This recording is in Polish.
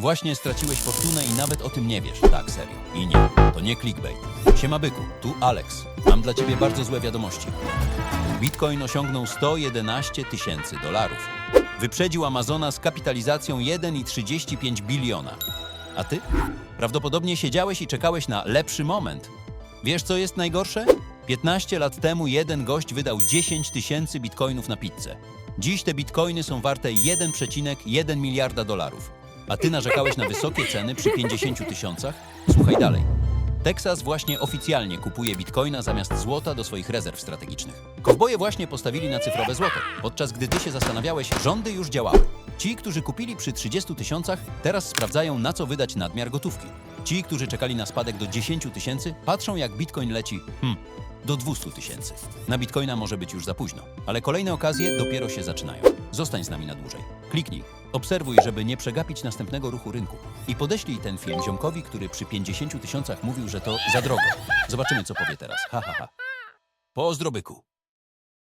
Właśnie straciłeś fortunę i nawet o tym nie wiesz. Tak, serio. I nie, to nie clickbait. Siema byku, tu Alex. Mam dla ciebie bardzo złe wiadomości. Bitcoin osiągnął 111 tysięcy dolarów. Wyprzedził Amazona z kapitalizacją 1,35 biliona. A ty? Prawdopodobnie siedziałeś i czekałeś na lepszy moment. Wiesz co jest najgorsze? 15 lat temu jeden gość wydał 10 tysięcy bitcoinów na pizzę. Dziś te bitcoiny są warte 1,1 miliarda dolarów. A ty narzekałeś na wysokie ceny przy 50 tysiącach? Słuchaj dalej. Texas właśnie oficjalnie kupuje bitcoina zamiast złota do swoich rezerw strategicznych. Kowboje właśnie postawili na cyfrowe złoto, podczas gdy ty się zastanawiałeś, rządy już działały. Ci, którzy kupili przy 30 tysiącach, teraz sprawdzają, na co wydać nadmiar gotówki. Ci, którzy czekali na spadek do 10 tysięcy, patrzą, jak bitcoin leci hmm, do 200 tysięcy. Na bitcoina może być już za późno, ale kolejne okazje dopiero się zaczynają. Zostań z nami na dłużej. Kliknij, obserwuj, żeby nie przegapić następnego ruchu rynku. I podeślij ten film ziomkowi, który przy 50 tysiącach mówił, że to za drogo. Zobaczymy, co powie teraz. Ha, ha, ha. Pozdro, byku.